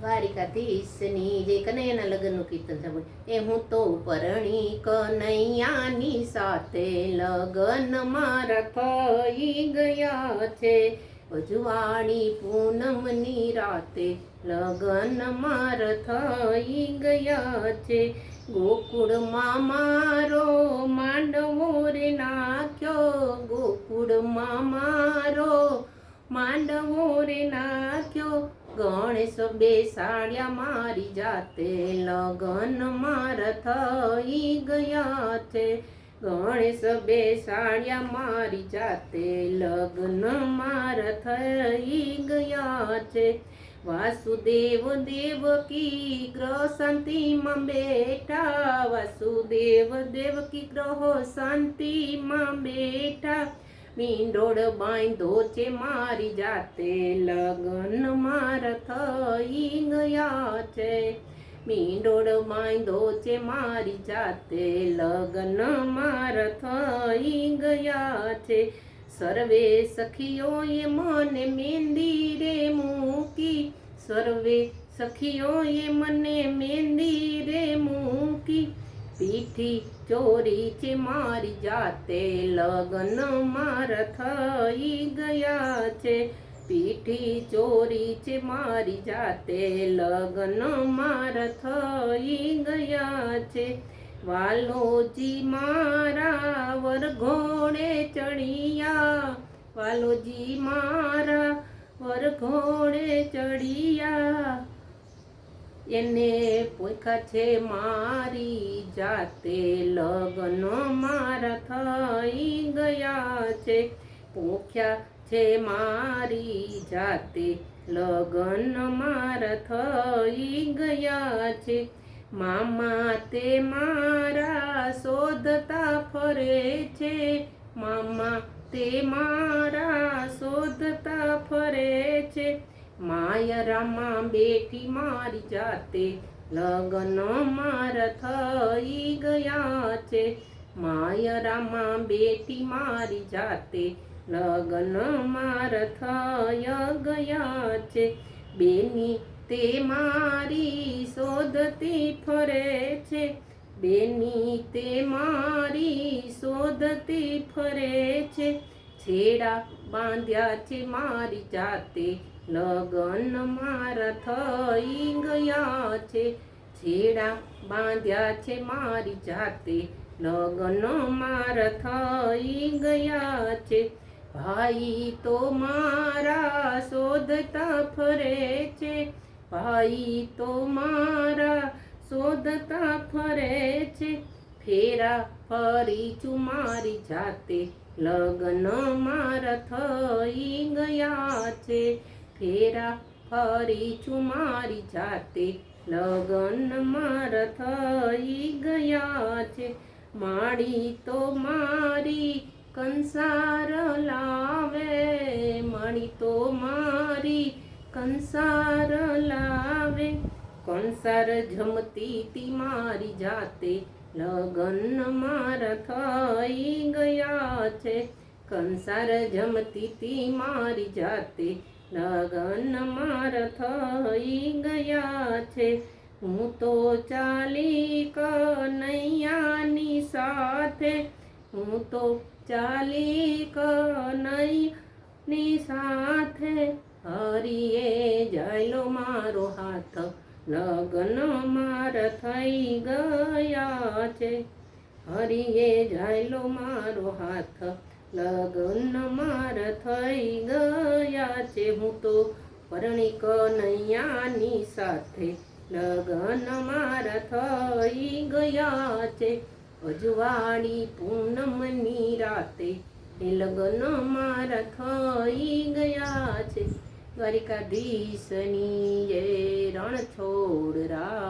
દ્વારિકાધીશની જે કનૈયાના લગ્નનું કીર્તન સાંભળ્યું. એ હું તો પરણી કનૈયાની સાથે લગ્ન મારા થઈ ગયા છે. અજવાળી પૂનમની રાતે લગ્ન માર થઈ ગયા છે. ગોકુળમાં મારો માંડવો રે નાખ્યો. ગોકુળમાં મારો માંડવો રે નાખ્યો. ગણેશ બેસાડ્યા મારી જાતે, લગન માર થઈ ગયા છે. ગણેશ બેસાડ્યા મારી જાતે, લગ્ન માર થઈ ગયા છે. વાસુદેવ દેવકી ગ્રહ શાંતિમાં બેઠા, વાસુદેવ દેવકી ગ્રહ શાંતિમાં બેઠા. મીંડોળ બાંધો છે મારી જાતે. લગ્ન માર થઈ ગયા છે. મીંડોળ બાંધો છે મારી જાતે. લગ્ન માર થઈ ગયા છે. સર્વે સખીઓએ મને મેંદી રે મૂકી. સર્વે સખીઓએ મને મેંદી રે મૂકી. પીઠી ચોરી છે મારી જાતે લગ્ન માર થઈ ગયા છે. પીઠી ચોરી છે મારી જાતે લગ્ન માર થઈ ગયા છે. વાલોજી મારા વરઘોડે ચડિયા. વાલોજી મારા વરઘોડે ચડિયા. એને પોખા છે, મારી જાતે લગ્ન મારા થઈ ગયા છે? પોખ્યા છે, મારી જાતે લગ્ન મારા થઈ ગયા છે. મામા તે મારા શોધતા ફરે છે. મામા તે મારા શોધતા ફરે છે. માયરામાં બેઠી મારી જાતે લગ્ન માર થઈ ગયા છે. માયરામાં બેઠી મારી જાતે લગ્ન માર થઈ ગયા છે. બેની તે મારી શોધતી ફરે છે. બેની તે મારી શોધતી ફરે છે. છેડા બાંધ્યા છે મારી જાતે. લગન મારા થઈ ગયા છે. છેડા બાંધ્યા છે મારી જાતે. લગન મારા થઈ ગયા છે. ભાઈ તો મારા શોધતા ફરે છે. ભાઈ તો મારા શોધતા ફરે છે. ફેરા ફરી છું મારી જાતે. લગ્ન મારા થઈ ગયા છે. ફેરા ફરી છું મારી જાતે. લગ્ન મારા થઈ ગયા છે. માડી તો મારી કંસાર લાવે. માડી તો મારી કંસાર લાવે. કંસાર જમતી તી મારી જાતે. લગન માર થઈ ગયા છે. કંસાર જમતી તી મારી જાતે લગન માર થઈ ગયા છે. હું તો ચાલી કનૈયાની સાથે, હું તો ચાલી કનૈયાની સાથે. હરિએ જાયલો મારો હાથ લગન માર થઈ ગયા છે. હરિએ જાયલો મારો હાથ, લગ્ન માર થઈ ગયા છે. હું તો પરણી કનૈયાની સાથે લગ્ન માર થઈ ગયા છે. અજવાળી પૂનમની રાતે એ લગ્ન માર થઈ ગયા છે. દ્વારિકાધીશની જય રણ છોડ રા